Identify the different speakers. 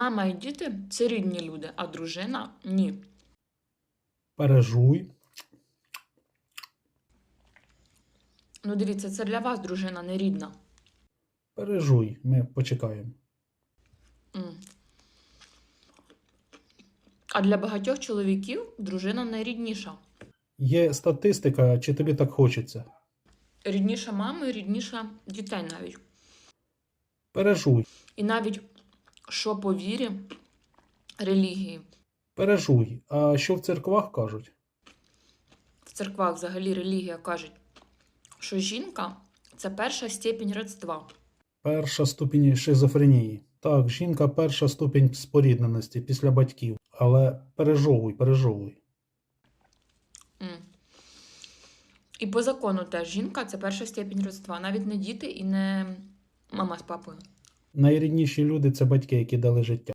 Speaker 1: Мама і діти це рідні люди, а дружина ні.
Speaker 2: Пережуй.
Speaker 1: Ну, дивіться, це для вас дружина не рідна.
Speaker 2: Пережуй. Ми почекаємо.
Speaker 1: М. А для багатьох чоловіків дружина найрідніша.
Speaker 2: Є статистика, чи тобі так хочеться?
Speaker 1: Рідніша мами, рідніша дітей навіть.
Speaker 2: Пережуй.
Speaker 1: І навіть що по вірі, релігії.
Speaker 2: Пережуй. А що в церквах кажуть?
Speaker 1: В церквах взагалі релігія кажуть, що жінка це перша степінь родства.
Speaker 2: Перша ступінь шизофренії. Так, жінка перша ступінь спорідненості після батьків. Але пережовуй, пережовуй.
Speaker 1: М. І по закону теж жінка це перша степінь родства. Навіть не діти і не мама з папою.
Speaker 2: Найрідніші люди це батьки, які дали життя.